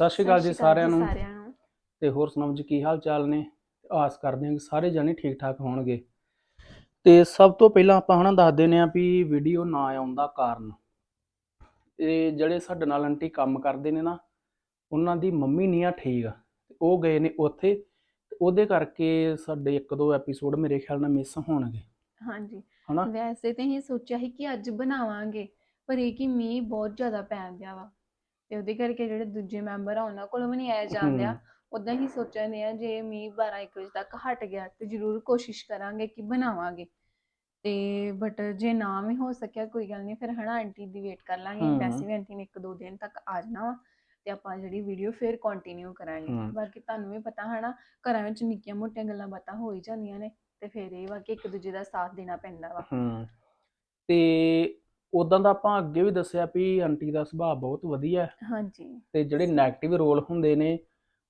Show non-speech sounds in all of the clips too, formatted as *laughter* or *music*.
ਸਤਿ ਸ਼੍ਰੀ ਅਕਾਲ ਜੀ ਸਾਰਿਆਂ ਨੂੰ। ਤੇ ਹੋਰ ਸੁਣਾਓ ਜੀ ਕੀ ਹਾਲ ਚਾਲ ਨੇ? ਆਸ ਕਰਦੇ ਹਾਂ ਕਿ ਸਾਰੇ ਜਾਣੇ ਠੀਕ ਠਾਕ ਹੋਣਗੇ। ਤੇ ਸਭ ਤੋਂ ਪਹਿਲਾਂ ਆਪਾਂ ਹਨਾ ਦੱਸ ਦਿੰਦੇ ਹਾਂ ਵੀ ਵੀਡੀਓ ਨਾ ਆਉਣ ਦਾ ਕਾਰਨ। ਇਹ ਜਿਹੜੇ ਸਾਡੇ ਨਾਲ ਆਂਟੀ ਕੰਮ ਕਰਦੇ ਨੇ ਨਾ ਉਹਨਾਂ ਦੀ ਮੰਮੀ ਨਹੀਂ ਆ ਠੀਕ। ਤੇ ਉਹ ਗਏ ਨੇ ਉੱਥੇ ਉਹਦੇ ਕਰਕੇ ਸਾਡੇ ਇੱਕ ਦੋ ਐਪੀਸੋਡ ਮੇਰੇ ਖਿਆਲ ਨਾਲ ਮਿਸ ਹੋਣਗੇ। ਹਾਂਜੀ। ਹਨਾ? ਵੈਸੇ ਤੇ ਅਸੀਂ ਸੋਚਿਆ ਸੀ ਕਿ ਅੱਜ ਬਣਾਵਾਂਗੇ ਪਰ ਇਹ ਕਿ ਮੀਂਹ ਬਹੁਤ ਜ਼ਿਆਦਾ ਪੈਣ ਦਿਆ ਵਾ। ਤੇ ਉਹਦੇ ਕਰਕੇ ਜਿਹੜੇ ਦੂਜੇ ਮੈਂਬਰ ਆ ਉਹਨਾਂ ਕੋਲੋਂ ਵੀ ਨਹੀਂ ਆਇਆ ਹਮ, ਉਦਾਂ ਹੀ। ਸੋਚਿਆ ਆ ਜੇ ਮੀਂਹ 12 1 ਵਜੇ ਤੱਕ ਹਟ ਗਿਆ ਤੇ ਜ਼ਰੂਰ ਕੋਸ਼ਿਸ਼ ਕਰਾਂਗੇ ਕਿ ਬਣਾਵਾਂਗੇ। ਤੇ ਬਟ ਜੇ ਨਾ ਵੀ ਹੋ ਸਕਿਆ ਕੋਈ ਗੱਲ ਨਹੀਂ ਫਿਰ ਹਨਾ ਆਂਟੀ ਦੀ ਵੇਟ ਕਰ ਲਾਂਗੇ। ਵੈਸੇ ਵੀ ਆਂਟੀ ਨੇ ਇੱਕ ਦੋ ਦਿਨ ਤੱਕ ਆ ਜਾਣਾ ਵਾ ਤੇ ਆਪਾਂ ਜਿਹੜੀ ਵੀਡੀਓ ਫਿਰ ਕੰਟੀਨਿਊ ਕਰਾਂਗੇ। ਬਾਕੀ ਤੁਹਾਨੂੰ ਵੀ ਪਤਾ ਹਨਾ ਘਰਾਂ ਵਿੱਚ ਨਿੱਕੀਆਂ ਮੋਟੀਆਂ ਗੱਲਾਂ ਬਾਤਾਂ ਹੋ ਹੀ ਜਾਂਦੀਆਂ ਨੇ ਤੇ ਫਿਰ ਇਹ ਵਾ ਕਿ ਇੱਕ ਦੂਜੇ ਦਾ ਸਾਥ ਦੇਣਾ ਪੈਂਦਾ ਵਾ। ਤੇ ਉਦਾਂ ਦਾ ਆਪਾਂ ਅੱਗੇ ਵੀ ਦੱਸਿਆ ਵੀ ਆਂਟੀ ਦਾ ਸੁਭਾਅ ਬਹੁਤ ਵਧੀਆ ਹੈ। ਹਾਂਜੀ। ਤੇ ਜਿਹੜੇ 네ਗੇਟਿਵ ਰੋਲ ਹੁੰਦੇ ਨੇ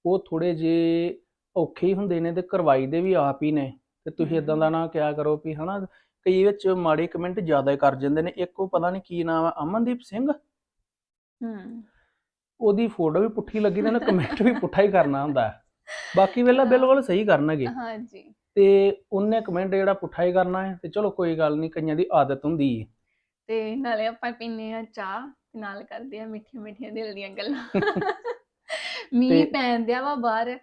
ਉਹ ਥੋੜੇ ਜੇ ਔਖੇ ਹੀ ਹੁੰਦੇ ਨੇ ਤੇ ਕਰਵਾਈ ਦੇ ਵੀ ਆਪ ਹੀ ਨੇ। ਤੇ ਤੁਸੀਂ ਇਦਾਂ ਦਾ ਨਾ ਕਿਹਾ ਕਰੋ ਵੀ ਹਨਾ ਕਈ ਵਿੱਚ ਮਾੜੇ ਕਮੈਂਟ ਜ਼ਿਆਦਾ ਹੀ ਕਰ ਜਾਂਦੇ ਨੇ। ਇੱਕ ਉਹ ਪਤਾ ਨਹੀਂ ਕੀ ਨਾਮ ਹੈ ਅਮਨਦੀਪ ਸਿੰਘ? ਹੂੰ। ਉਹਦੀ ਫੋਟੋ ਵੀ ਪੁੱਠੀ ਲੱਗੀ ਤੇ ਨਾ ਕਮੈਂਟ ਵੀ ਪੁੱਠਾ ਹੀ ਕਰਨਾ ਹੁੰਦਾ ਬਾਕੀ ਵੇਲਾ ਬਿਲਕੁਲ ਸਹੀ ਕਰਨਗੇ। ਹਾਂਜੀ। ਤੇ ਉਹਨੇ ਕਮੈਂਟ ਜਿਹੜਾ ਪੁੱਠਾ ਹੀ ਕਰਨਾ ਹੈ ਤੇ ਚਲੋ ਕੋਈ ਗੱਲ ਨਹੀਂ ਕਈਆਂ ਦੀ ਆਦਤ ਹੁੰਦੀ ਹੈ ਤੇ ਨਾਲੇ ਆਪਾਂ ਪੀਨੇ ਆ ਚਾਹ ਤੇ ਨਾਲ ਕਰਦੇ ਆ ਮਿੱਠੀਆਂ ਮਿੱਠੀਆਂ ਦਿਲ ਦੀਆਂ ਗੱਲਾਂ। ਮੀਂਹ ਪੈਣ ਦਿਆ ਵਾ ਬਾਹਰ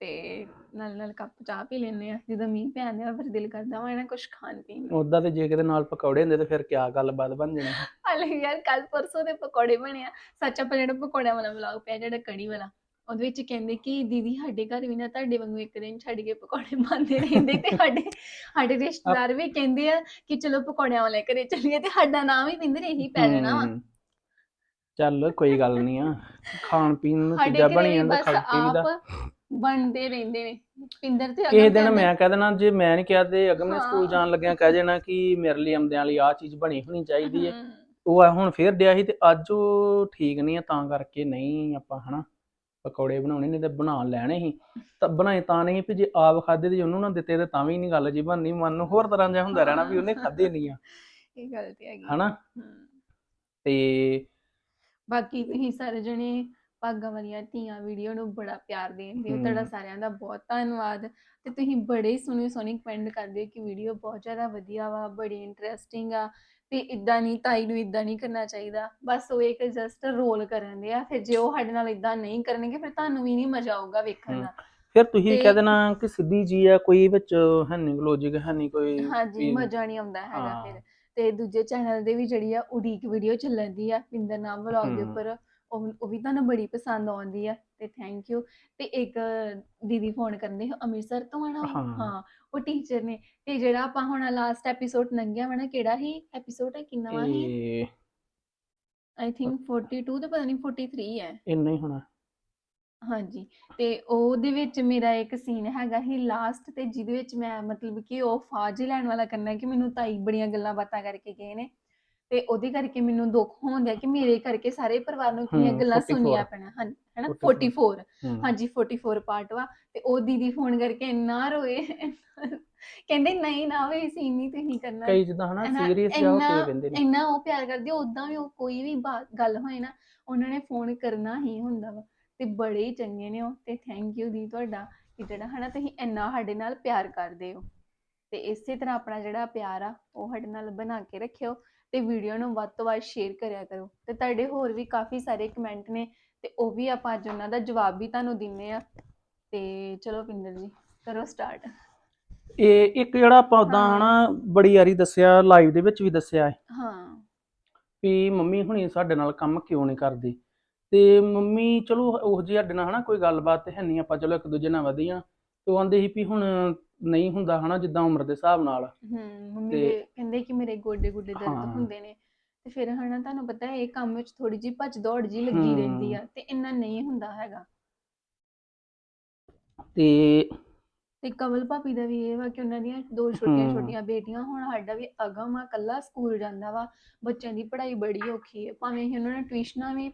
ਤੇ ਨਾਲ ਨਾਲ ਕੱਪ ਚਾਹ ਪੀ ਲੈਨੇ ਆ ਜਦੋਂ ਮੀਂਹ ਪੈਣ ਦਿਆ ਫਿਰ ਦਿਲ ਕਰਦਾ ਵਾ ਨਾ ਕੁਝ ਖਾਣ ਪੀਣ ਨੂੰ। ਉਦਾਂ ਤੇ ਜੇ ਕਿਤੇ ਨਾਲ ਪਕੌੜੇ ਹੁੰਦੇ ਤੇ ਫਿਰ ਕਿਆ ਗੱਲਬਾਤ ਬਣ ਜਾਣੀ। ਹਾਲੇ ਯਾਰ ਕੱਲ ਪਰਸੋਂ ਦੇ ਪਕੌੜੇ ਬਣੇ ਆ। ਸੱਚ ਆਪਾਂ ਜਿਹੜਾ ਪਕੌੜਿਆਂ ਵਾਲਾ ਵਲੌਗ ਪਿਆ ਜਿਹੜਾ ਕੜੀ ਵਾਲਾ। ਉਹਦੇ ਵਿੱਚ ਕਹਿੰਦੇ ਕਿ ਦੀਦੀ ਸਾਡੇ ਘਰ ਵੀ ਨਾ ਤੁਹਾਡੇ ਵਾਂਗੂ ਇੱਕ ਦਿਨ ਛੱਡ ਕੇ ਪਕੌੜੇ ਬਣਦੇ ਰਹਿੰਦੇ ਤੇ ਸਾਡੇ ਸਾਡੇ ਰਿਸ਼ਤੇਦਾਰ ਵੀ ਕਹਿੰਦੇ ਆ ਕਿ ਚਲੋ ਪਕੌੜਿਆਂ ਵਾਲੇ ਘਰੇ ਚੱਲੀਏ ਤੇ ਸਾਡਾ ਨਾਮ ਹੀ ਪਿੰਦਰ ਇਹੀ ਪੈ ਜਾਣਾ ਵਾ ਹਮ। ਚੱਲ ਕੋਈ ਗੱਲ ਨਹੀਂ ਆ ਖਾਣ ਪੀਣ ਨੂੰ ਸਾਡੇ ਚੀਜ਼ਾਂ ਘਰੇ ਬਣੀ ਵੀ ਜਾਂਦਾ ਬਸ ਖਾ ਕੇ ਵੀ ਦਾ। ਆਪ ਬਣਦੇ ਰਹਿੰਦੇ ਨੇ ਪਿੰਦਰ ਤੇ ਕਿਸੇ ਅਗਮ ਦਿਨ ਕਹਿੰਦੇ- ਮੈਂ ਕਹਿ ਦੇਣਾ ਜੇ ਮੈਂ ਨਹੀਂ ਕਿਹਾ ਤੇ ਅਗਮ ਨੇ ਸਕੂਲ ਹਾਂ। ਜਾਣ ਲੱਗਿਆ ਕਹਿ ਜਾਣਾ ਕਿ ਮੇਰੇ ਲਈ ਆਮਦਿਆਂ ਵਾਲੀ ਆਹ ਚੀਜ਼ ਬਣੀ ਹੋਣੀ ਚਾਹੀਦੀ ਹੈ। ਹਮ, ਉਹ ਆ ਹੁਣ ਫੇਰ ਡਿਆ ਸੀ ਤੇ ਅੱਜ ਉਹ ਠੀਕ ਨਹੀਂ ਆ ਤਾਂ ਕਰਕੇ ਨਹੀਂ ਆਪਾਂ ਹਨਾ। ਪਕੌੜੇ ਬਣਾਉਣੇ ਨਹੀਂ ਤੇ ਬਣਾ ਲੈਣੇ ਸੀ। ਤਾਂ ਬਣਾਏ ਤਾਂ ਨਹੀਂ ਵੀ ਜੇ ਆਪ ਖਾਦੇ ਤੇ ਉਹਨੂੰ ਨਾ ਦਿੱਤੇ ਤੇ ਤਾਂ ਵੀ ਨਹੀਂ ਗੱਲ ਜੀ ਬਣਨੀ। ਮਨ ਨੂੰ ਹੋਰ ਤਰ੍ਹਾਂ ਜਿਹਾ ਹੁੰਦਾ ਰਹਿਣਾ ਵੀ ਉਹਨੇ ਖਾਦੇ ਨਹੀਂ ਆ। ਇਹ ਗੱਲ ਤੇ ਹੈਗੀ। ਹਨਾ? ਤੇ ਬਾਕੀ ਤੁਸੀਂ ਸਾਰੇ ਜਣੇ ਭਾਗਾਂ ਵਾਲੀਆਂ ਧੀਆਂ ਵੀਡੀਓ ਨੂੰ ਬੜਾ ਪਿਆਰ ਦੇਂਦੇ ਹੋ ਤੁਹਾਡਾ। ਸਾਰਿਆਂ ਦਾ ਬਹੁਤ ਧੰਨਵਾਦ। ਤੇ ਤੁਸੀਂ ਬੜੇ ਸੋਹਣੇ ਸੋਹਣੇ ਕਮੈਂਟ ਕਰਦੇ ਹੋ ਕਿ ਵੀਡੀਓ ਬਹੁਤ ਜ਼ਿਆਦਾ ਵਧੀਆ ਵਾ ਬੜੀ ਇੰਟਰਸਟਿੰਗ ਆ। ਤੇ ਇਦਾਂ ਨਹੀਂ ਤਾਈ ਨੂੰ ਇਦਾਂ ਨਹੀਂ ਕਰਨਾ ਚਾਹੀਦਾ ਬਸ ਉਹ ਇੱਕ ਜਸਟ ਰੋਲ ਕਰਨ ਦੇ ਆ ਫਿਰ ਜੇ ਉਹ ਸਾਡੇ ਨਾਲ ਇਦਾਂ ਨਹੀਂ ਕਰਨਗੇ ਫਿਰ ਤੁਹਾਨੂੰ ਵੀ ਨਹੀਂ ਮਜ਼ਾ ਆਊਗਾ ਵੇਖਣ। ਦਾ ਫਿਰ ਤੁਸੀਂ ਕਹਿ ਦੇਣਾ ਕਿ ਸਿੱਧੀ ਜੀ ਆ ਕੋਈ ਵਿੱਚ ਹੈ ਨਹੀਂ ਲੌਜੀਕ ਹੈ ਨਹੀਂ ਕੋਈ ਹਾਂਜੀ ਵੀ- ਮਜ਼ਾ ਨਹੀਂ ਆਉਂਦਾ ਹੈਗਾ। ਫਿਰ ਤੇ ਦੂਜੇ ਚੈਨਲ ਦੇ ਵੀ ਜਿਹੜੀ ਆ ਉਡੀਕ ਵੀਡੀਓ ਚੱਲਦੀ ਆ ਪਿੰਦਰ ਨਾਮ ਵਲੌਗ ਦੇ। ਉੱਪਰ ਉਹ ਉਹ ਵੀ ਤੁਹਾਨੂੰ ਬੜੀ ਪਸੰਦ ਆਉਂਦੀ ਆ ਤੇ ਥੈਂਕ ਯੂ ਤੇ ਇੱਕ ਦੀਦੀ ਫੋਨ ਕਰਦੇ ਹੋ ਅੰਮ੍ਰਿਤਸਰ ਤੋਂ ਆਣਾ ਹਾਂ। ਹਾਂ ਉਹ ਟੀਚਰ ਨੇ ਤੇ ਜਿਹੜਾ ਆਪਾਂ ਹੁਣ ਲਾਸਟ ਐਪੀਸੋਡ ਲੰਘਿਆ ਵਾ ਨਾ ਕਿਹੜਾ ਹੀ ਐਪੀਸੋਡ ਹੈ ਕਿੰਨਾ ਵਾ ਹੀ ਇਹ ਆਈ ਥਿੰਕ 42 ਤੇ ਪਤਾ ਨਹੀਂ 43 ਹੈ ਇੰਨਾ ਹੀ ਹੋਣਾ। ਹਾਂਜੀ ਤੇ ਉਹਦੇ ਵਿੱਚ ਮੇਰਾ ਇੱਕ ਸੀਨ ਹੈਗਾ ਹੀ ਲਾਸਟ ਤੇ ਜਿਹਦੇ ਵਿੱਚ ਮੈਂ ਮਤਲਬ ਕਿ ਉਹ ਫਾਜ ਲੈਣ ਵਾਲਾ ਕਰਨਾ ਕਿ ਮੈਨੂੰ ਤਾਈ ਬੜੀਆਂ ਗੱਲਾਂ ਬਾਤਾਂ ਕਰਕੇ ਗਏ ਨੇ। ਤੇ ਉਹਦੇ ਕਰਕੇ ਮੈਨੂੰ ਦੁੱਖ ਹੋਉਂਦਾ ਕਿ ਮੇਰੇ ਕਰਕੇ ਸਾਰੇ ਪਰਿਵਾਰ ਨੂੰ ਕਿੰਨੀਆਂ ਹਮ, ਗੱਲਾਂ 44 ਸੁਣਨੀਆਂ ਪੈਣਾ ਹਨ ਹੈਨਾ? 44 44 ਹਮ। ਹਾਂਜੀ 44 ਪਾਰਟ ਵਾ। ਤੇ ਉਹ ਦੀਦੀ ਫੋਨ ਕਰਕੇ ਇੰਨਾ ਰੋਏ ਕਹਿੰਦੇ ਨਹੀਂ ਨਾ ਵੇ ਸੀਨ ਨਹੀਂ ਤੁਸੀਂ ਕਰਨਾ। ਕਈ ਜਿੱਦਾਂ ਹਨਾ ਸੀਰੀਅਸ ਜਾ ਹੋ ਇੰਨਾ- ਕੇ ਕਹਿੰਦੇ ਨੇ। ਇੰਨਾ ਉਹ ਪਿਆਰ ਕਰਦੇ ਉਦਾਂ ਵੀ ਉਹ ਕੋਈ ਵੀ ਗੱਲ ਹੋਏ ਨਾ ਉਹਨਾਂ ਨੇ ਫੋਨ ਕਰਨਾ ਹੀ ਹੁੰਦਾ ਵਾ। ਤੇ ਬੜੇ ਹੀ ਚੰਗੇ ਨੇ ਉਹ ਤੇ ਥੈਂਕ ਯੂ ਦੀ ਤੁਹਾਡਾ ਕਿ ਜਿਹੜਾ ਹਨਾ ਤੁਸੀਂ ਇੰਨਾ ਸਾਡੇ ਨਾਲ ਪਿਆਰ ਕਰਦੇ ਹੋ। ਤੇ ਇਸੇ ਤਰ੍ਹਾਂ ਆਪਣਾ ਜਿਹੜਾ ਪਿਆਰ ਆ ਉਹ ਸਾਡੇ ਨਾਲ ਬਣਾ ਕੇ ਰੱਖਿਓ ਤੇ ਵੀਡੀਓ ਨੂੰ ਵੱਧ ਤੋਂ ਵੱਧ ਸ਼ੇਅਰ ਕਰਿਆ ਕਰੋ। ਤੇ ਤੁਹਾਡੇ ਹੋਰ ਵੀ ਕਾਫੀ ਸਾਰੇ ਕਮੈਂਟ ਨੇ ਤੇ ਉਹ ਵੀ ਆਪਾਂ ਅੱਜ ਉਹਨਾਂ ਦਾ ਜਵਾਬ ਵੀ ਤੁਹਾਨੂੰ ਦਿੰਨੇ ਆ। ਤੇ ਚਲੋ ਪਿੰਦਰ ਜੀ ਕਰੋ ਸਟਾਰਟ ਇਹ ਇੱਕ ਜਿਹੜਾ ਆਪਾਂ ਉਦਾਂ। ਹਨਾ ਬੜੀ ਵਾਰੀ ਦੱਸਿਆ ਲਾਈਵ ਦੇ ਵਿੱਚ ਵੀ ਦੱਸਿਆ ਹੈ। ਹਾਂ। ਵੀ ਮੰਮੀ ਹੁਣੀ ਸਾਡੇ ਨਾਲ ਕੰਮ ਕਿਉਂ ਨਹੀਂ ਕਰਦੀ? ਤੇ ਮੰਮੀ ਚਲੋ ਉਹ ਜਿਹੀ ਸਾਡੇ ਨਾਲ ਹਨਾ ਕੋਈ ਗੱਲਬਾਤ ਹੈ ਨਹੀਂ ਆਪਾਂ ਚਲੋ ਇੱਕ ਦੂਜੇ ਨਾਲ ਵਧੀਆ। ਤੇ ਉਹ ਆਂਦੇ ਸੀ ਵੀ ਹੁਣ ਨਹੀਂ ਹੁੰਦਾ ਹਨਾ ਜਿੱਦਾਂ ਉਮਰ ਦੇ ਹਿਸਾਬ ਨਾਲ। ਹੂੰ ਮੰਮੀ ਤੇ- ਦੇ ਕਹਿੰਦੇ ਕਿ ਮੇਰੇ ਗੋਡੇ ਗੋਡੇ ਦਰਦ ਹਾਂ। ਹੁੰਦੇ ਨੇ। ਤੇ ਫਿਰ ਹਨਾ ਤੁਹਾਨੂੰ ਪਤਾ ਹੈ ਇਹ ਕੰਮ ਵਿੱਚ ਥੋੜੀ ਜਿਹੀ ਭੱਜ ਦੌੜ ਜੀ ਲੱਗੀ ਰਹਿੰਦੀ ਆ ਤੇ ਇੰਨਾ ਨਹੀਂ ਹੁੰਦਾ ਹੈਗਾ। ਤੇ ਤੇ ਕਵਲ ਭਾਪੀ ਦਾ ਵੀ ਇਹ ਵਾ ਕਿ ਉਹਨਾਂ ਦੀਆਂ ਦੋ ਛੋਟੀਆਂ ਹਮ। ਛੋਟੀਆਂ ਬੇਟੀਆਂ ਹੁਣ ਸਾਡਾ ਵੀ ਅਗਮ ਆ ਕੱਲਾ ਸਕੂਲ ਜਾਂਦਾ ਵਾ। ਬੱਚਿਆਂ ਦੀ ਪੜ੍ਹਾਈ ਬੜੀ ਔਖੀ ਹੈ ਭਾਵੇਂ ਅਸੀਂ ਉਹਨਾਂ ਨੂੰ ਟਿਊਸ਼ਨਾਂ ਵੀ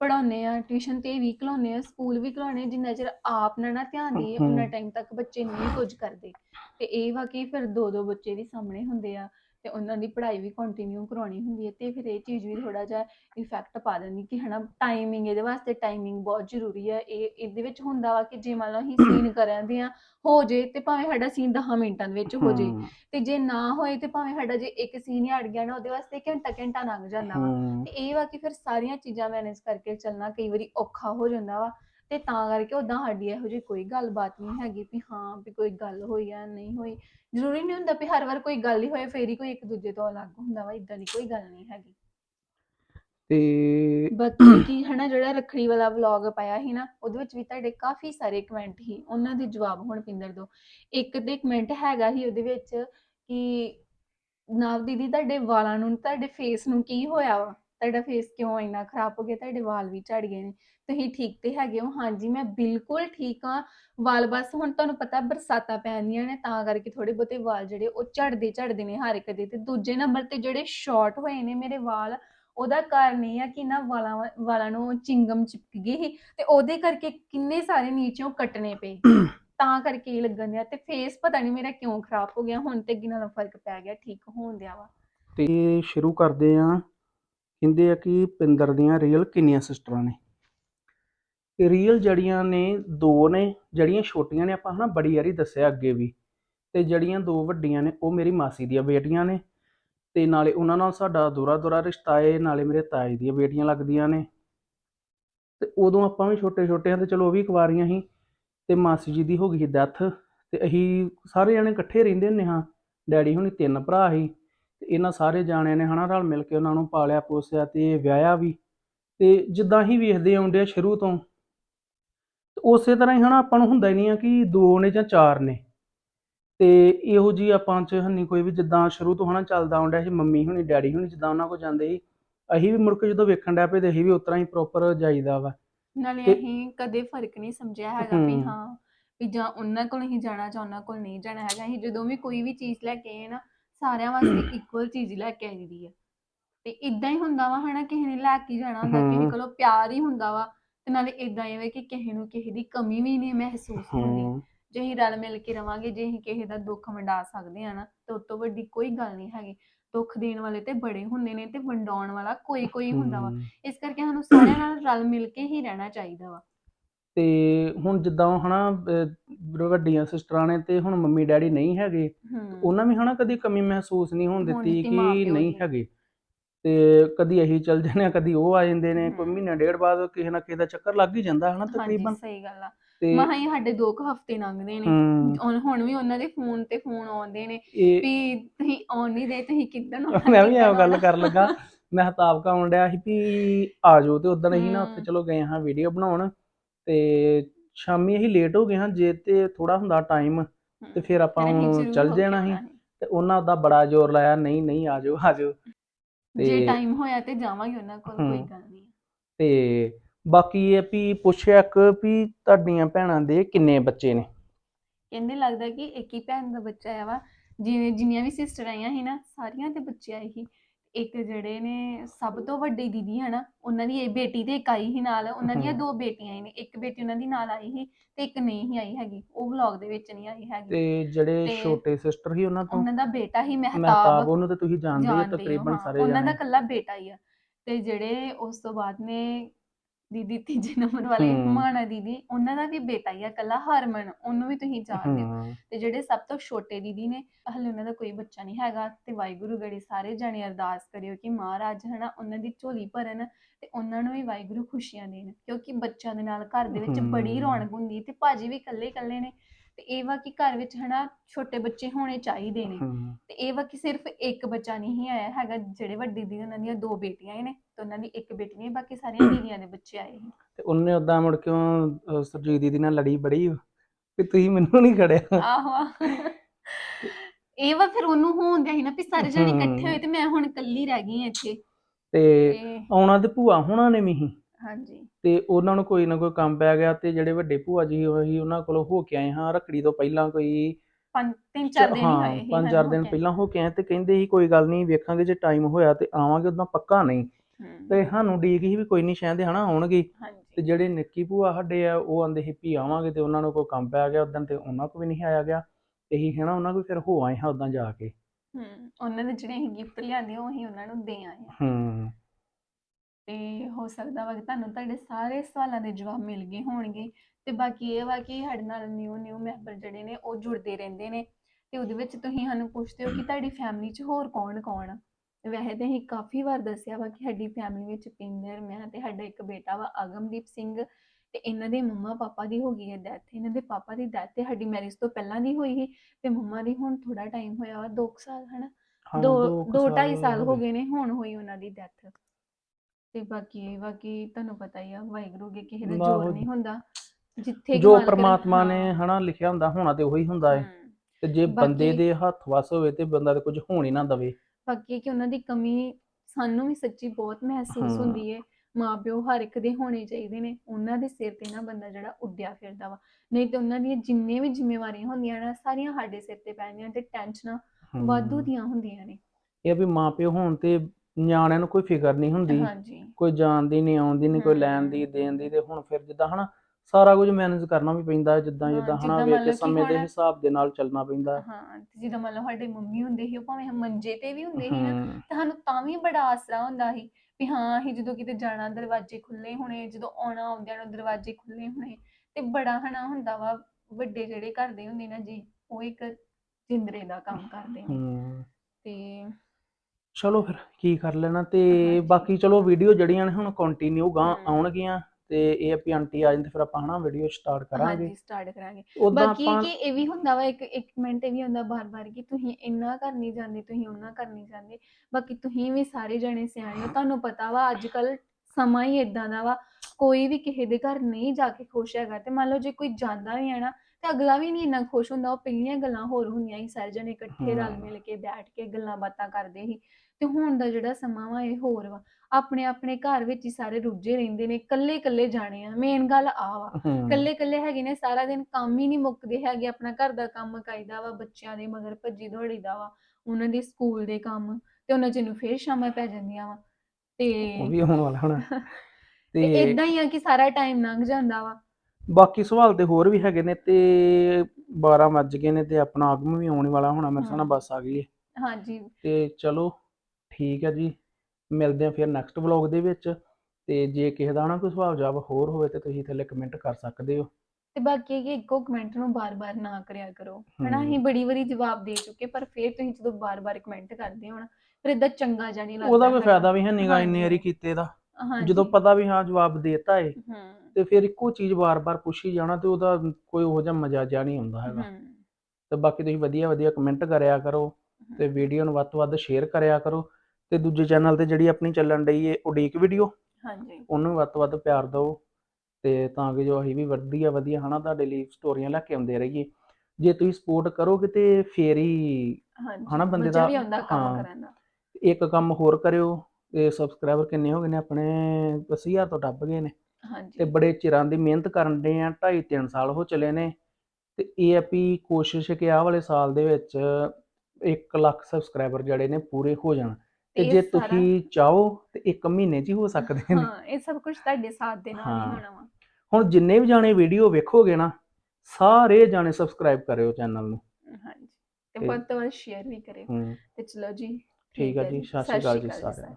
ਪੜਾਉਨੇ ਆ ਟਿਊਸ਼ਨ ਤੇ ਵੀ ਘਲਾਉਂਦੇ ਆ ਸਕੂਲ ਵੀ ਘਲਾਉਣੇ ਆ, ਜਿੰਨਾ ਚਿਰ ਆਪ ਨਾ ਨਾ ਧਿਆਨ ਦਈਏ। ਉਹਨਾਂ ਟਾਈਮ ਤੱਕ ਬੱਚੇ ਨਹੀਂ ਕੁਝ ਕਰਦੇ ਤੇ ਇਹ ਵਾ ਕਿ ਫਿਰ ਦੋ ਦੋ ਬੱਚੇ ਵੀ ਸਾਹਮਣੇ ਹੁੰਦੇ ਆ ਤੇ ਉਹਨਾਂ ਦੀ ਪੜ੍ਹਾਈ ਵੀ ਕੰਟੀਨਿਊ ਕਰਾਉਣੀ ਹੁੰਦੀ ਹੈ ਤੇ ਫਿਰ ਇਹ ਚੀਜ਼ ਵੀ ਥੋੜਾ ਜਿਹਾ ਇਫੈਕਟ ਪਾ ਦਿੰਦੀ ਕਿ ਹਨਾ ਟਾਈਮਿੰਗ ਇਹਦੇ ਵਾਸਤੇ ਟਾਈਮਿੰਗ ਬਹੁਤ ਜ਼ਰੂਰੀ ਹੈ ਇਹ ਇਹਦੇ ਵਿੱਚ ਹੁੰਦਾ ਵਾ ਕਿ ਜੇ ਮੰਨ ਲਓ ਅਸੀਂ ਸੀਨ ਕਰਦੇ ਆ ਹੋ ਜੇ ਤੇ ਭਾਵੇਂ ਸਾਡਾ ਸੀਨ 10 ਮਿੰਟਾਂ ਦੇ ਵਿੱਚ ਹੋ ਜੇ ਹਮ, ਤੇ ਜੇ ਨਾ ਹੋਏ ਤੇ ਭਾਵੇਂ ਸਾਡਾ ਜੇ ਇੱਕ ਸੀਨ ਹੀ ਅੜ ਗਿਆ ਨਾ ਉਹਦੇ ਵਾਸਤੇ ਘੰਟਾ ਘੰਟਾ ਲੰਘ ਜਾਂਦਾ ਵਾ ਹਮ, ਤੇ ਇਹ ਵਾ ਕਿ ਫਿਰ ਸਾਰੀਆਂ ਚੀਜ਼ਾਂ ਮੈਨੇਜ ਕਰਕੇ ਚੱਲਣਾ ਕਈ ਵਾਰੀ ਔਖਾ ਹੋ ਜਾਂਦਾ ਵਾ ਤੇ ਤਾਂ ਕਰਕੇ ਉਦਾਂ ਸਾਡੀ ਇਹੋ ਜਿਹੀ ਕੋਈ ਗੱਲਬਾਤ ਨਹੀਂ ਹੈਗੀ ਵੀ ਹਾਂ ਵੀ ਕੋਈ ਗੱਲ ਹੋਈ ਆ ਨਹੀਂ ਹੋਈ। ਜ਼ਰੂਰੀ ਨਹੀਂ ਹੁੰਦਾ ਵੀ ਹਰ ਵਾਰ ਕੋਈ ਗੱਲ ਹੀ ਹੋਏ ਫੇਰ ਹੀ ਕੋਈ ਇੱਕ ਦੂਜੇ ਤੋਂ ਅਲੱਗ ਹੁੰਦਾ ਵਾ ਇਦਾਂ ਦੀ ਕੋਈ ਗੱਲ ਨਹੀਂ ਹੈਗੀ। ਤੇ ਬਾਕੀ ਹਨਾ ਜਿਹੜਾ ਰੱਖੜੀ ਵਾਲਾ ਵਲੌਗ ਪਾਇਆ ਸੀ ਨਾ ਉਹਦੇ ਵਿੱਚ ਵੀ ਤੁਹਾਡੇ ਕਾਫੀ ਸਾਰੇ ਕਮੈਂਟ ਸੀ ਉਹਨਾਂ ਦੇ ਜਵਾਬ ਹੁਣ ਪਿੰਦਰ ਦੋ। ਇੱਕ ਤੇ ਕਮੈਂਟ ਹੈਗਾ ਸੀ ਉਹਦੇ ਵਿੱਚ ਕਿ ਨਵ ਦੀਦੀ ਤੁਹਾਡੇ ਵਾਲਾਂ ਨੂੰ ਤੁਹਾਡੇ ਫੇਸ ਨੂੰ ਕੀ ਹੋਇਆ ਵਾ? ਤੁਹਾਡਾ ਫੇਸ ਕਿਉਂ ਇੰਨਾ ਖਰਾਬ ਹੋ ਗਿਆ? ਤੁਹਾਡੇ ਵਾਲ ਵੀ ਝੜ ਗਏ ਨੇ। ਤੁਸੀਂ ਠੀਕ ਤੇ ਹੈਗੇ ਹੋ। ਹਾਂਜੀ ਮੈਂ ਬਿਲਕੁਲ ਠੀਕ ਹਾਂ। ਵਾਲ ਬਸ ਹੁਣ ਤੁਹਾਨੂੰ ਪਤਾ ਬਰਸਾਤਾਂ ਪੈਂਦੀਆਂ ਨੇ ਤਾਂ ਕਰਕੇ ਥੋੜੇ ਬਹੁਤੇ ਵਾਲ ਜਿਹੜੇ ਉਹ ਝੜਦੇ ਝੜਦੇ ਨੇ ਹਰ ਇੱਕ ਦੇ ਤੇ ਦੂਜੇ ਨੰਬਰ ਤੇ ਜਿਹੜੇ ਸ਼ਾਰਟ ਹੋਏ ਨੇ ਮੇਰੇ ਵਾਲ ਉਹਦਾ ਕਾਰਨ ਇਹ ਆ ਕਿ ਨਾ ਵਾਲਾਂ ਵਾਲਾਂ ਨੂੰ ਚਿੰਗਮ ਚਿਪਕ ਗਈ ਸੀ ਤੇ ਉਹਦੇ ਕਰਕੇ ਕਿੰਨੇ ਸਾਰੇ ਨੀਚੋਂ ਕੱਟਣੇ ਪਏ। *coughs* ਤਾਂ ਕਰਕੇ ਇਹ ਲੱਗਣ ਦਿਆ ਤੇ ਫੇਸ ਪਤਾ ਨਹੀਂ ਮੇਰਾ ਕਿਉਂ ਖਰਾਬ ਹੋ ਗਿਆ ਹੁਣ ਤੇ ਨਾਲੋਂ ਫ਼ਰਕ ਪੈ ਗਿਆ ਠੀਕ ਹੋਣ ਦਿਆ ਵਾ। ਤੇ ਸ਼ੁਰੂ ਕਰਦੇ ਆ ਕਹਿੰਦੇ ਆ ਕਿ ਪਿੰਦਰ ਦੀਆਂ ਰੀਅਲ ਕਿੰਨੀਆਂ ਸਿਸਟਰਾਂ ਨੇ? ਰੀਅਲ ਜੜੀਆਂ ਨੇ, ਦੋ ਨੇ ਜਿਹੜੀਆਂ ਛੋਟੀਆਂ ਨੇ, ਆਪਾਂ ਹਨਾ ਬੜੀ ਵਾਰੀ ਦੱਸਿਆ ਅੱਗੇ ਵੀ। ਤੇ ਜਿਹੜੀਆਂ ਦੋ ਵੱਡੀਆਂ ਨੇ, ਉਹ ਮੇਰੀ ਮਾਸੀ ਦੀਆਂ ਬੇਟੀਆਂ ਨੇ। ਤੇ ਨਾਲੇ ਉਹਨਾਂ ਨਾਲ ਸਾਡਾ ਦੂਰਾ ਦੋਰਾ ਰਿਸ਼ਤਾ ਏ, ਨਾਲੇ ਮੇਰੇ ਤਾਏ ਦੀਆਂ ਬੇਟੀਆਂ ਲੱਗਦੀਆਂ ਨੇ। ਤੇ ਉਦੋਂ ਆਪਾਂ ਵੀ ਛੋਟੇ ਛੋਟੇ ਹਾਂ ਤੇ ਚਲੋ ਉਹ ਵੀ ਕੁਆਰੀਆਂ ਸੀ। ਤੇ ਮਾਸੀ ਜੀ ਦੀ ਹੋ ਗਈ ਡੈਥ ਤੇ ਅਸੀਂ ਸਾਰੇ ਜਣੇ ਇਕੱਠੇ ਰਹਿੰਦੇ ਹੁੰਦੇ ਹਾਂ। ਡੈਡੀ ਹੁਣੀ ਤਿੰਨ ਭਰਾ ਸੀ। ਤੇ ਇਹਨਾਂ ਸਾਰੇ ਜਾਣਿਆਂ ਨੇ ਹਨਾ ਰਲ ਮਿਲ ਕੇ ਉਹਨਾਂ ਨੂੰ ਪਾਲਿਆ ਪੋਸਿਆ ਤੇ ਵਿਆਹਿਆ ਵੀ। ਤੇ ਜਿੱਦਾਂ ਹੀ ਵੇਖਦੇ ਆਉਂਦੇ ਆ ਸ਼ੁਰੂ ਤੋਂ ਤੇ ਉਸੇ ਤਰ੍ਹਾਂ ਹੀ ਹਨਾ ਆਪਾਂ ਨੂੰ ਹੁੰਦਾ ਹੀ ਨਹੀਂ ਆ ਕਿ ਦੋ ਨੇ ਜਾਂ ਚਾਰ ਨੇ। ਤੇ ਇਹੋ ਜੀ ਆਪਾਂ ਚ ਹੰਨੀ ਕੋਈ ਵੀ ਜਿੱਦਾਂ ਸ਼ੁਰੂ ਤੋਂ ਹਨਾ ਚੱਲਦਾ ਆਉਂਦਾ ਸੀ ਮੰਮੀ ਹੁਣੀ ਡੈਡੀ ਹੁਣੀ ਜਿੱਦਾਂ ਉਹਨਾਂ ਕੋਲ ਜਾਂਦੇ ਸੀ ਅਸੀਂ ਵੀ ਮੁੜ ਕੇ ਜਦੋਂ ਵੇਖਣ ਡਿਆ ਪਏ ਤੇ ਅਸੀਂ ਵੀ ਉਤਰਾ ਹੀ ਪ੍ਰੋਪਰ ਜਾਈਦਾ ਵਾ। ਨਾਲੇ ਤੇ- ਅਸੀਂ ਕਦੇ ਫ਼ਰਕ ਨਹੀਂ ਸਮਝਿਆ ਹੈਗਾ ਵੀ ਹਮ। ਹਾਂ ਵੀ ਜਾਂ ਉਹਨਾਂ ਕੋਲ ਹੀ ਜਾਣਾ ਜਾਂ ਉਹਨਾਂ ਕੋਲ ਨਹੀਂ ਜਾਣਾ ਹੈਗਾ। ਅਸੀਂ ਜਦੋਂ ਵੀ ਕੋਈ ਵੀ ਚੀਜ਼ ਲੈ ਕੇ ਆਏ ਨਾ ਸਾਰਿਆਂ ਵਾਸਤੇ ਇਕੁਅਲ ਚੀਜ਼ ਹੀ ਲੈ ਕੇ ਆਈ ਦੀ ਆ। ਤੇ ਇਦਾਂ ਹੀ ਹੁੰਦਾ ਵਾ ਹਨਾ ਕਿਸੇ ਨੇ ਲੈ ਕੇ ਜਾਣਾ ਹੁੰਦਾ ਕਿਸੇ ਹਮ। ਕੋਲੋਂ ਪਿਆਰ ਹੀ ਹੁੰਦਾ ਵਾ। ਤੇ ਨਾਲੇ ਇਦਾਂ ਐਵੇਂ ਕਿ ਕਿਸੇ ਨੂੰ ਕਿਸੇ ਦੀ ਕਮੀ ਵੀ ਨਹੀਂ ਮਹਿਸੂਸ ਹੁੰਦੀ। ਹੂੰ ਜੇ ਅਸੀਂ ਰਲ ਮਿਲ ਕੇ ਰਵਾਂਗੇ ਜੇ ਅਸੀਂ ਕਿਸੇ ਦਾ ਦੁੱਖ ਵੰਡਾ ਸਕਦੇ ਆ ਨਾ ਤੇ ਉਸ ਤੋਂ ਵੱਡੀ ਕੋਈ ਗੱਲ ਨਹੀਂ ਹੈਗੀ। ਦੁੱਖ ਦੇਣ ਵਾਲੇ ਤੇ ਬੜੇ ਹੁੰਦੇ ਨੇ ਤੇ ਵੰਡਾਉਣ ਵਾਲਾ ਕੋਈ ਕੋਈ ਹੁੰਦਾ ਵਾ। ਇਸ ਕਰਕੇ ਸਾਨੂੰ ਸਾਰਿਆਂ ਨਾਲ ਰਲ ਮਿਲ ਕੇ ਹੀ ਰਹਿਣਾ ਚਾਹੀਦਾ ਵਾ। ਤੇ ਹੁਣ ਜਿੱਦਾਂ ਹਨਾ ਅਹ ਵੱਡੀਆਂ ਸਿਸਟਰਾਂ ਨੇ ਤੇ ਹੁਣ ਮੰਮੀ ਡੈਡੀ ਨਹੀਂ ਹੈਗੇ ਹਮ ਉਹਨਾਂ ਵੀ ਹਨਾ ਕਦੀ ਕਮੀ ਮਹਿਸੂਸ ਨਹੀਂ ਹੋਣ ਹੋਣ ਦਿੱਤੀ ਦਿੱਤੀ ਮਾਂ ਕਿ ਪਿਓ ਨਹੀਂ। ਹੈਗੇ। ਤੇ ਕਦੀ ਅਸੀਂ ਚੱਲ ਜਾਂਦੇ ਆ ਕਦੀ ਉਹ ਆ ਜਾਂਦੇ ਨੇ ਕੋਈ ਹਮ। ਮਹੀਨਾ ਡੇਢ ਬਾਅਦ ਕਿਸੇ ਨਾ ਕਿਸੇ ਦਾ ਚੱਕਰ ਲੱਗ ਹੀ ਜਾਂਦਾ ਹਨਾ ਹਾਂਜੀ ਤਕਰੀਬਨ ਸਹੀ ਗੱਲ ਆ ਤੇ ਮਹਾਂ ਹੀ ਸਾਡੇ ਦੋ ਕੁ ਹਫ਼ਤੇ ਲੰਘਦੇ ਨੇ ਹਮ, ਹੁਣ ਹੁਣ ਵੀ ਉਹਨਾਂ ਦੇ ਫੋਨ ਤੇ ਫੋਨ ਆਉਂਦੇ ਨੇ ਇਹ ਵੀ ਤੁਸੀਂ ਆਉਣ ਨਹੀਂ ਦੇ ਤੁਸੀਂ ਕਿੱਦਣ ਆਉਣਾ ਮੈਂ ਵੀ ਕਿੱਦਣ ਇਹ ਗੱਲ ਆਉਣਾ। ਕਰਨ ਲੱਗਾ ਮੈਂ ਹਤਾਬ ਕਾਉਣ ਡਿਆ ਸੀ ਵੀ ਆ ਜਾਓ ਤੇ ਉਦੋਂ ਅਸੀਂ ਨਾ ਉੱਥੇ ਹਮ। ਚਲੋ ਗਏ ਹਾਂ ਵੀਡੀਓ ਬਣਾਉਣ ਤੇ ਸ਼ਾਮੀ ਅਸੀਂ ਲੇਟ ਹੋ ਗਏ ਹਾਂ ਜੇ ਤੇ ਥੋੜਾ ਹੁੰਦਾ ਟਾਈਮ ਤੇ ਫਿਰ ਆਪਾਂ ਹੁਣ ਜ਼ਰੂਰ ਚੱਲ ਹੋ ਕੇ ਜਾਣਾ ਸੀ ਆਉਣਾ ਸੀ। ਤੇ ਉਹਨਾਂ ਦਾ ਬੜਾ ਜ਼ੋਰ ਲਾਇਆ ਨਹੀਂ ਨਹੀਂ ਆ ਜਾਓ ਆ ਜਾਓ ਜੇ ਤੇ- ਟਾਈਮ ਹੋਇਆ ਤੇ ਜਾਵਾਂਗੇ ਉਹਨਾਂ ਕੋਲ ਕੋਈ ਹਮ। ਗੱਲ ਨਹੀਂ ਤੇ ਬਾਕੀ ਇਹ ਵੀ ਪੁੱਛਿਆ ਇੱਕ ਵੀ ਤੁਹਾਡੀਆਂ ਭੈਣਾਂ ਦੇ ਕਿੰਨੇ ਬੱਚੇ ਨੇ? ਕਹਿੰਦੇ ਲੱਗਦਾ ਕਿ ਇੱਕ ਹੀ ਭੈਣ ਦਾ ਬੱਚਾ ਆਇਆ ਵਾ ਜਿਵੇਂ ਜਿੰਨੀਆਂ ਵੀ ਸਿਸਟਰ ਆਈਆਂ ਸੀ ਨਾ ਸਾਰੀਆਂ ਦੇ ਬੱਚੇ ਆਏ ਸੀ ਇੱਕ ਜਿਹੜੇ ਨੇ ਸਭ ਤੋਂ ਵੱਡੀ ਦੀਦੀ ਹੈ ਨਾ ਉਹਨਾਂ ਦੀ ਇਹ ਬੇਟੀ ਤੇ ਇੱਕ ਆਈ ਸੀ ਨਾਲ ਉਹਨਾਂ ਦੀਆਂ। ਦੋ ਬੇਟੀਆਂ ਹੀ ਨੇ ਇੱਕ ਬੇਟੀ ਉਹਨਾਂ ਦੀ ਨਾਲ ਆਈ ਸੀ ਤੇ ਇੱਕ ਨਹੀਂ ਹੀ ਆਈ ਹੈਗੀ ਉਹ ਵਲੌਗ ਦੇ ਵਿੱਚ ਨਹੀਂ ਆਈ ਹੈਗੀ। ਤੇ ਜਿਹੜੇ ਤੇ ਛੋਟੇ ਸਿਸਟਰ ਸੀ ਉਹਨਾਂ ਤੋਂ? ਉਹਨਾਂ ਦਾ ਬੇਟਾ ਹੀ ਮਹਿਤਾਬ। ਮਹਿਤਾਬ ਉਹਨੂੰ ਤੇ ਤੁਸੀਂ ਜਾਣਦੇ ਹੀ ਹੋ ਜਾਣਦੇ ਹੀ ਹੋ, ਤਕਰੀਬਨ ਹਾਂ, ਸਾਰੇ ਉਹਨਾਂ ਦਾ ਜਾਣੇ। ਕੱਲਾ ਬੇਟਾ ਹੀ ਆ। ਤੇ ਜਿਹੜੇ ਉਸ ਤੋਂ ਬਾਅਦ ਨੇ ਦੀਦੀ ਤੀਜੇ ਨੰਬਰ ਵਾਲੇ ਹਮ। ਮਾਣਾ ਦੀਦੀ ਉਹਨਾਂ ਦਾ ਵੀ ਬੇਟਾ ਹੀ ਆ ਕੱਲਾ ਹਰਮਨ ਉਹਨੂੰ ਵੀ ਤੁਸੀਂ ਜਾਣਦੇ ਹੋ ਹਮ, ਤੇ ਜਿਹੜੇ ਸਭ ਤੋਂ ਛੋਟੇ ਦੀਦੀ ਨੇ ਹਲੇ ਉਹਨਾਂ ਦਾ ਕੋਈ ਬੱਚਾ ਨਹੀਂ ਹੈਗਾ ਤੇ ਵਾਹਿਗੁਰੂ ਗੜੀ ਸਾਰੇ ਜਾਣੇ ਅਰਦਾਸ ਕਰਿਓ ਕਿ ਮਹਾਰਾਜ ਹਨਾ ਉਹਨਾਂ ਦੀ ਝੋਲੀ ਭਰਨ ਤੇ ਉਹਨਾਂ ਨੂੰ ਵੀ ਵਾਹਿਗੁਰੂ ਖੁਸ਼ੀਆਂ ਦੇਣ ਕਿਉਂਕਿ ਬੱਚਿਆਂ ਦੇ ਨਾਲ ਘਰ ਦੇ ਵਿੱਚ ਬੜੀ। ਰੌਣਕ ਹੁੰਦੀ ਤੇ ਭਾਜੀ ਵੀ ਇਕੱਲੇ ਇਕੱਲੇ ਨੇ ਤੇ ਇਹ ਵਾ ਕਿ ਘਰ ਵਿੱਚ ਹਨਾ ਛੋਟੇ ਬੱਚੇ ਹੋਣੇ ਚਾਹੀਦੇ ਨੇ। ਤੇ ਇਹ ਵਾ ਕਿ ਸਿਰਫ ਇੱਕ ਬੱਚਾ ਨਹੀਂ ਆਇਆ ਹੈਗਾ ਜਿਹੜੇ ਵੱਡੀ ਦੀ ਉਹਨਾਂ ਦੀਆਂ ਦੋ ਬੇਟੀਆਂ ਹੀ ਨੇ ਤੇ ਉਹਨਾਂ ਦੀ ਇੱਕ ਬੇਟੀ ਨੇ ਬਾਕੀ ਸਾਰੀਆਂ ਦੀਦੀਆਂ ਦੇ ਬੱਚੇ ਆਏ ਸੀ। ਤੇ ਉਹਨੇ ਉਦਾਂ ਮੁੜ ਕੇ ਅਹ, ਸਰਜੀਤ ਦੀਦੀ ਨਾਲ ਲੜੀ ਬੜੀ ਵੀ ਤੁਸੀਂ ਮੈਨੂੰ ਨਹੀਂ ਖੜਿਆ। ਆਹੋ। ਆਹੋ। ਇਹ ਵਾ ਫਿਰ ਉਹਨੂੰ ਹੋਣ ਦਿਆ ਸੀ ਨਾ ਵੀ ਸਾਰੇ ਜਣੇ ਇਕੱਠੇ। ਹੋਏ ਤੇ ਮੈਂ ਹੁਣ ਇਕੱਲੀ ਰਹਿ ਗਈ ਹਾਂ ਇੱਥੇ। ਤੇ ਤੇ ਆਉਣਾ ਤੇ ਭੂਆ ਹੋਣਾ ਨੇ ਵੀ ਸੀ। ਹਾਂਜੀ। ਤੇ ਉਹਨਾਂ ਨੂੰ ਕੋਈ ਨਾ ਕੋਈ ਕੰਮ ਪੈ ਗਿਆ ਤੇ ਜਿਹੜੇ ਵੱਡੇ ਭੂਆ ਜੀ ਹੋਈ ਉਹਨਾਂ ਕੋਲੋਂ ਹੋ ਕੇ ਆਏ ਹਾਂ ਰੱਖੜੀ ਤੋਂ ਪਹਿਲਾਂ ਕੋਈ ਪੰਜ ਤਿੰਨ ਚਾਰ ਦਿਨ ਹੀ ਹਾਂ ਹੋਏ ਸੀ ਪੰਜ ਚਾਰ ਹੋ ਦਿਨ ਕੇ। ਪਹਿਲਾਂ ਹੋ ਕੇ ਆਏ ਤੇ ਕਹਿੰਦੇ ਸੀ ਕੋਈ ਗੱਲ ਨਹੀਂ ਵੇਖਾਂਗੇ ਜੇ ਟਾਈਮ ਹੋਇਆ ਤੇ ਆਵਾਂਗੇ ਉਦਾਂ ਪੱਕਾ ਨਹੀਂ। ਹਮ, ਤੇ ਸਾਨੂੰ ਡੀਕ ਸੀ ਵੀ ਕੋਈ ਨਹੀਂ ਸ਼ਾਇਦ ਹਨਾ ਆਉਣਗੇ। ਤੇ ਹਾਂਜੀ ਜਿਹੜੇ ਨਿੱਕੀ ਭੂਆ ਸਾਡੇ ਆ ਉਹ ਆਂਦੇ ਸੀ ਵੀ ਆਵਾਂਗੇ ਤੇ ਉਹਨਾਂ ਨੂੰ ਕੋਈ ਕੰਮ ਪੈ ਗਿਆ ਉਦੋਂ ਤੇ ਉਹਨਾਂ ਕੋ ਵੀ ਨਹੀਂ ਆਇਆ ਗਿਆ। ਤੇ ਹੀ ਹਨਾ ਉਹਨਾਂ ਕੋਲ ਫਿਰ ਹੋ ਆਏ ਹਾਂ ਉਦਾਂ ਜਾ ਕੇ। ਹੂੰ ਉਹਨਾਂ ਦੇ ਜਿਹੜੇ ਅਸੀਂ ਗਿਫਟ ਲਿਆਂਦੇ ਉਹ ਅਸੀਂ ਉਹਨਾਂ ਨੂੰ ਦੇ ਆਏ ਆ ਹੂੰ। ਤੇ ਹੋ ਸਕਦਾ ਵਾ ਕਿ ਤੁਹਾਨੂੰ ਤੁਹਾਡੇ ਸਾਰੇ ਸਵਾਲਾਂ ਦੇ ਜਵਾਬ ਮਿਲ ਗਏ ਹੋਣਗੇ। ਤੇ ਬਾਕੀ ਇਹ ਵਾ ਕਿ ਸਾਡੇ ਨਾਲ ਨਿਊ ਨਿਊ ਮੈਂਬਰ ਜਿਹੜੇ ਨੇ ਉਹ ਜੁੜਦੇ ਰਹਿੰਦੇ ਨੇ। ਤੇ ਉਹਦੇ ਵਿੱਚ ਤੁਸੀਂ ਸਾਨੂੰ ਪੁੱਛਦੇ ਹੋ ਕਿ ਤੁਹਾਡੀ ਫੈਮਿਲੀ 'ਚ ਹੋਰ ਕੌਣ ਕੌਣ ਆ? ਵੈਸੇ ਤਾਂ ਅਸੀਂ ਕਾਫੀ ਵਾਰ ਦੱਸਿਆ ਵਾ ਕਿ ਸਾਡੀ ਫੈਮਿਲੀ ਵਿੱਚ ਪਿੰਦਰ ਮੈਂ ਤੇ ਸਾਡਾ ਇੱਕ ਬੇਟਾ ਵਾ ਅਗਮਦੀਪ ਸਿੰਘ। ਤੇ ਇਹਨਾਂ ਦੇ ਮੰਮਾ ਪਾਪਾ ਦੀ ਹੋ ਗਈ ਹੈ ਡੈਥ ਇਹਨਾਂ ਦੇ ਪਾਪਾ ਦੀ ਡੈਥ ਤੇ ਸਾਡੀ ਮੈਰਿਜ ਤੋਂ ਪਹਿਲਾਂ ਦੀ ਹੋਈ ਸੀ। ਤੇ ਮੰਮਾ ਦੀ ਹੁਣ ਥੋੜਾ ਟਾਈਮ ਹੋਇਆ ਵਾ 2 ਸਾਲ ਹਨਾ? ਹਾਂ, ਦੋ ਕੁ ਦੋ ਢਾਈ ਸਾਲ ਹੋ ਗਏ। ਨੇ ਹੁਣ ਹੋਈ ਉਹਨਾਂ ਦੀ ਡੈਥ ਤੇ ਬਾਕੀ ਬਾਕੀ ਤੁਹਾਨੂੰ ਪਤਾ ਹੀ ਆ ਵਾਹਿਗੁਰੂ ਅੱਗੇ ਕਿਸੇ ਦਾ ਵਾਹਿਗੁਰੂ- ਜ਼ੋਰ ਨਹੀਂ ਹੁੰਦਾ। ਜਿੱਥੇ ਜੋ ਮਾਲਕ ਨੇ- ਪ੍ਰਮਾਤਮਾ ਨੇ ਹਾਂ, ਹਨਾ ਲਿਖਿਆ ਹੁੰਦਾ ਹੋਣਾ ਤੇ ਉਹੀ ਹੁੰਦਾ ਹੈ। ਹਮ, ਤੇ ਜੇ ਬੰਦੇ ਬਾਕੀ- ਦੇ ਹੱਥ ਵਸ ਹੋਵੇ ਤੇ ਬੰਦਾ ਤੇ ਕੁਝ ਹੋਣ ਹੀ ਨਾ ਦਵੇ। ਬਾਕੀ ਇਹ ਕਿ ਉਹਨਾਂ ਦੀ ਕਮੀ ਸਾਨੂੰ ਵੀ ਸੱਚੀ ਬਹੁਤ ਮਹਿਸੂਸ ਹਾਂ। ਹੁੰਦੀ ਹੈ ਮਾਪਿਓ ਹਰ ਇੱਕ ਦੇ ਹੋਣੇ ਚਾਹੀਦੇ ਨੇ। ਉਹਨਾਂ ਦੇ ਸਿਰ ਤੇ ਨਾ ਬੰਦਾ ਜਿਹੜਾ ਉੱਡਿਆ ਫਿਰਦਾ ਵਾ। ਨਹੀਂ ਤੇ ਉਹਨਾਂ ਦੀਆਂ ਜਿੰਨੇ ਵੀ ਜ਼ਿੰਮੇਵਾਰੀਆਂ ਹੁੰਦੀਆਂ ਨੇ ਸਾਰੀਆਂ ਸਾਡੇ ਸਿਰ ਤੇ ਪੈਂਦੀਆਂ ਤੇ ਟੈਨਸ਼ਨਾਂ ਹਮ। ਵਾਧੂ ਦੀਆਂ ਹੁੰਦੀਆਂ ਨੇ। ਇਹ ਵੀ ਮਾਪਿਓ ਹੋਣ ਤੇ ਨਿਆਣਿਆਂ ਨੂੰ ਕੋਈ ਫਿਕਰ ਨਹੀਂ ਹੁੰਦੀ। ਹਾਂਜੀ। ਕੋਈ ਜਾਣ ਦੀ ਨਹੀਂ ਆਉਣ ਦੀ ਨਹੀਂ ਕੋਈ ਲੈਣ। ਦੀ ਦੇਣ ਦੀ ਤੇ ਹੁਣ ਫਿਰ ਜਿੱਦਾਂ ਹਨਾ ਸਾਰਾ ਕੁਝ ਮੈਨੇਜ ਕਰਨਾ ਵੀ ਪੈਂਦਾ ਜਿੱਦਾਂ ਜਿੱਦਾਂ ਹਨਾ ਵੇਖ ਕੇ ਸਮੇਂ ਦੇ ਹਿਸਾਬ ਦੇ ਨਾਲ ਚੱਲਣਾ ਪੈਂਦਾ ਹਾਂ। ਤੇ ਜਿੱਦਾਂ ਮੰਨ ਲਓ ਸਾਡੇ ਮੰਮੀ ਹੁੰਦੇ ਸੀ ਉਹ ਭਾਵੇਂ ਮੰਜੇ ਤੇ ਵੀ ਹੁੰਦੇ ਸੀ ਨਾ ਹਮ, ਤੇ ਵੀ ਬੜਾ ਆਸਰਾ ਹੁੰਦਾ ਸੀ ਵੀ ਹਾਂ ਅਸੀਂ ਜਦੋਂ ਕਿਤੇ ਜਾਣਾ ਦਰਵਾਜ਼ੇ ਖੁੱਲੇ ਹੋਣੇ ਜਦੋਂ ਆਉਣਾ ਆਉਂਦਿਆਂ ਨੂੰ ਦਰਵਾਜ਼ੇ ਖੁੱਲੇ ਹੋਣੇ ਤੇ ਬੜਾ ਹਨਾ ਹੁੰਦਾ ਵਾ ਵੱਡੇ ਜਿਹੜੇ ਘਰ ਦੇ ਹੁੰਦੇ ਨਾ ਜੀ ਉਹ ਇੱਕ ਜਿੰਦਰੇ ਦਾ ਕੰਮ ਕਰਦੇ। ਤੇ ਚਲੋ ਫਿਰ ਕੀ ਕਰ ਲੈਣਾ ਤੇ। ਬਾਕੀ ਚਲੋ ਵੀਡੀਓ ਜਿਹੜੀਆਂ ਨੇ ਹੁਣ ਕੰਟੀਨਿਊ ਗਾਂ। ਆਉਣਗੀਆਂ ਤੇ ਇਹ ਆ ਵੀ ਆਂਟੀ ਆ ਜਾਂਦੇ ਫਿਰ ਆਪਾਂ ਹਨਾ ਵੀਡੀਓ ਸਟਾਰਟ ਕਰਾਂਗੇ ਹਾਂਜੀ ਸਟਾਰਟ ਕਰਾਂਗੇ ਉਦਾਂ ਬਾਕੀ ਆਪਾਂ ਕਿ ਇਹ ਵੀ ਹੁੰਦਾ ਵਾ ਇੱਕ ਇੱਕ ਮਿੰਟ ਇਹ ਵੀ ਹੁੰਦਾ ਬਾਰ-ਬਾਰ ਕਿ ਤੁਸੀਂ ਇੰਨਾ ਕਰ ਨਹੀਂ ਜਾਂਦੇ ਤੁਸੀਂ ਉਹਨਾਂ ਕਰ ਨਹੀਂ ਜਾਂਦੇ ਬਾਕੀ ਤੁਸੀਂ ਵੀ ਸਾਰੇ ਜਣੇ ਸਿਆਣੇ ਹੋ ਤੁਹਾਨੂੰ ਪਤਾ ਵਾ ਅੱਜ ਕੱਲ ਸਮਾਂ ਹੀ ਇਦਾਂ ਦਾ ਵਾ ਕੋਈ ਵੀ ਕਿਸੇ ਦੇ ਘਰ ਨਹੀਂ ਜਾ ਕੇ ਖੁਸ਼ ਹੈਗਾ ਤੇ ਮੰਨ ਲਓ ਜੇ ਕੋਈ ਜਾਂਦਾ ਵੀ ਹੈ ਨਾ ਤੇ ਅਗਲਾ ਵੀ ਨਹੀਂ ਇੰਨਾ ਖੁਸ਼ ਹੁੰਦਾ ਉਹ ਪਹਿਲੀਆਂ ਗੱਲਾਂ ਹੋਰ ਹੁੰਦੀਆਂ ਸੀ ਸਾਰੇ ਜਣੇ ਇਕੱਠੇ ਰਲ ਹਮ। ਮਿਲ ਕੇ ਬੈਠ ਕੇ ਗੱਲਾਂ ਬਾਤਾਂ ਕਰਦੇ ਸੀ ਤੇ ਹੁਣ ਦਾ ਜਿਹੜਾ ਸਮਾਂ ਵਾ ਇਹ ਹੋਰ ਵਾ। ਆਪਣੇ ਆਪਣੇ ਘਰ ਵਿੱਚ ਹੀ ਸਾਰੇ ਰੁੱਝੇ ਰਹਿੰਦੇ ਨੇ ਇਕੱਲੇ ਇਕੱਲੇ ਜਾਣੇ ਆ। ਮੇਨ ਗੱਲ ਆ ਵਾ ਹਮ, ਇਕੱਲੇ ਇਕੱਲੇ ਹੈਗੇ ਨੇ ਸਾਰਾ ਦਿਨ ਕੰਮ ਹੀ ਨਹੀਂ ਮੁੱਕਦੇ ਹੈਗੇ। ਆਪਣਾ ਘਰ ਦਾ ਕੰਮ ਮੁਕਾਈਦਾ ਵਾ ਬੱਚਿਆਂ ਦੇ ਮਗਰ ਭੱਜੀ ਦੌੜੀਦਾ ਵਾ ਉਹਨਾਂ ਦੇ ਸਕੂਲ ਦੇ ਕੰਮ ਤੇ ਉਹਨਾਂ ਚ ਨੂੰ ਫੇਰ ਸ਼ਾਮਾਂ ਪੈ ਜਾਂਦੀਆਂ ਵਾ। ਉਹ ਤੇ ਵੀ ਆਉਣ ਵਾਲਾ ਹੁਣ। *laughs* ਤੇ ਇਦਾਂ ਹੀ ਆ ਕਿ ਸਾਰਾ ਟਾਈਮ ਲੰਘ ਜਾਂਦਾ ਵਾ। ਬਾਕੀ ਸਵਾਲ ਤੇ ਹੋਰ ਵੀ ਹੈਗੇ ਨੇ ਤੇ 12 ਵੱਜ ਗਏ ਨੇ ਤੇ ਆਪਣਾ ਆਗਮ ਵੀ ਆਉਣ ਵਾਲਾ ਹੋਣਾ। ਮੇਰੇ ਸਾਨਾ ਹਮ। ਬੱਸ ਆ ਗਈ ਹੈ ਹਾਂਜੀ। ਤੇ ਚਲੋ ਠੀਕ ਹੈ ਜੀ। ਮਿਲਦੇ ਆ ਫਿਰ ਨੈਕਸਟ ਵਲੌਗ ਦੇ ਵਿੱਚ। ਤੇ ਜੇ ਕਿਸੇ ਦਾ ਨਾ ਕੋਈ ਸਵਾਲ ਜਵਾਬ ਹੋਰ ਹੋਵੇ ਤੇ ਤੁਸੀਂ ਥੱਲੇ ਕਮੈਂਟ ਕਰ ਸਕਦੇ ਹੋ। ਤੇ ਬਾਕੀ ਇਹ ਕਿ ਇੱਕੋ ਕਮੈਂਟ ਨੂੰ ਬਾਰ-ਬਾਰ ਨਾ ਕਰਿਆ ਕਰੋ। ਹਨਾ। ਅਸੀਂ ਬੜੀ ਵਾਰੀ ਜਵਾਬ ਦੇ ਚੁੱਕੇ ਪਰ ਫਿਰ ਤੁਸੀਂ ਜਦੋਂ ਬਾਰ-ਬਾਰ ਕਮੈਂਟ ਕਰਦੇ ਹੋ ਨਾ ਫਿਰ ਇਦਾਂ ਚੰਗਾ ਜਿਹਾ ਨਹੀਂ ਲੱਗਦਾ ਉਹਦਾ ਕੋਈ। ਫਾਇਦਾ ਵੀ ਹੈ ਨਹੀਂਗਾ ਇੰਨੇ। ਵਾਰੀ ਕੀਤੇ ਦਾ। ਹਾਂਜੀ। ਜਦੋਂ ਪਤਾ ਵੀ ਹਾਂ ਜਵਾਬ ਦੇਤਾ ਏ ਹੂੰ। ਤੇ ਫਿਰ ਇੱਕੋ ਚੀਜ਼ ਵਾਰ-ਵਾਰ ਪੁੱਛੀ ਜਾਣਾ ਤੇ ਉਹਦਾ ਕੋਈ ਉਹੋ ਜਿਹਾ ਮਜ਼ਾ ਜਿਹਾ ਨਹੀਂ ਹੁੰਦਾ ਹੈਗਾ। ਹੂੰ। ਤੇ ਬਾਕੀ ਤੁਸੀਂ ਵਧੀਆ ਵਧੀਆ ਕਮੈਂਟ ਕਰਿਆ ਕਰੋ ਤੇ ਵੀਡੀਓ ਨੂੰ ਵੱਧ ਤੋਂ ਵੱਧ ਸ਼ੇਅਰ ਕਰਿਆ ਕਰੋ। ਤੇ ਦੂਜੇ ਚੈਨਲ ਤੇ ਜਿਹੜੀ ਆਪਣੀ ਚੱਲਣ ਡਈ ਏ ਉਡੀਕ ਵੀਡੀਓ ਹਾਂਜੀ। ਉਹਨੂੰ ਵੱਧ ਤੋਂ ਵੱਧ ਪਿਆਰ ਦਿਓ ਤੇ ਤਾਂ ਕਿ ਜੋ ਅਸੀਂ ਵੀ ਵਧੀਆ ਵਧੀਆ ਹਨਾ ਤੁਹਾਡੇ ਲਈ ਸਟੋਰੀਆਂ ਲੈ ਕੇ ਆਉਂਦੇ ਰਹੀਏ। ਜੇ ਤੁਸੀਂ ਸਪੋਰਟ ਕਰੋਗੇ ਤੇ ਫੇਰ ਹੀ ਹਾਂਜੀ ਹਨਾ ਬੰਦੇ ਮਜ਼ਾ ਦਾ- ਵੀ ਆਉਂਦਾ ਕੰਮ ਹਾਂ। ਕਰਨ ਦਾ ਇੱਕ ਕੰਮ ਹੋਰ ਕਰਿਓ ਤੇ ਸਬਸਕ੍ਰਾਈਬਰ ਕਿੰਨੇ ਹੋ ਗਏ ਨੇ ਆਪਣੇ? 20000 ਤੋਂ ਟੱਪ ਗਏ ਨੇ। ਤੇ ਹਾਂਜੀ ਬੜੇ ਚਿਰਾਂ ਦੀ ਮਿਹਨਤ ਕਰਨ ਦੇ ਆ 2.5 3 ਸਾਲ ਹੋ ਚਲੇ ਨੇ। ਤੇ ਇਹ ਆ ਵੀ ਕੋਸ਼ਿਸ਼ ਕਿ ਆਹ ਵਾਲੇ ਸਾਲ ਦੇ ਵਿੱਚ 1 ਲੱਖ ਸਬਸਕ੍ਰਾਈਬਰ ਜਿਹੜੇ ਨੇ ਪੂਰੇ ਹੋ ਜਾਣ। ਤੇ ਇਹ ਜੇ ਸਾਰਾ- ਤੁਸੀਂ ਚਾਹੋ ਤੇ ਇੱਕ ਮਹੀਨੇ 'ਚ ਹੀ ਹੋ ਸਕਦੇ ਨੇ। ਹਾਂ ਇਹ ਸਭ ਕੁਝ ਤੁਹਾਡੇ ਸਾਥ ਦੇ ਨਾਲ ਹੀ ਹਾਂ। ਹੋਣਾ ਵਾ। ਹੁਣ ਜਿੰਨੇ ਵੀ ਜਾਣੇ ਵੀਡੀਓ ਵੇਖੋਗੇ ਨਾ ਸਾਰੇ ਜਾਣੇ ਸਬਸਕ੍ਰਾਈਬ ਕਰਿਓ ਚੈਨਲ ਨੂੰ। ਹਾਂਜੀ ਤੇ ਤੇ- ਵੱਧ ਤੋਂ ਵੱਧ ਸ਼ੇਅਰ ਵੀ ਕਰਿਓ। ਹੂੰ। ਤੇ ਚਲੋ ਜੀ ਠੀਕ ਆ ਜੀ ਸਤਿ ਸ਼੍ਰੀ ਅਕਾਲ ਜੀ ਸਾਰਿਆਂ ਨੂੰ।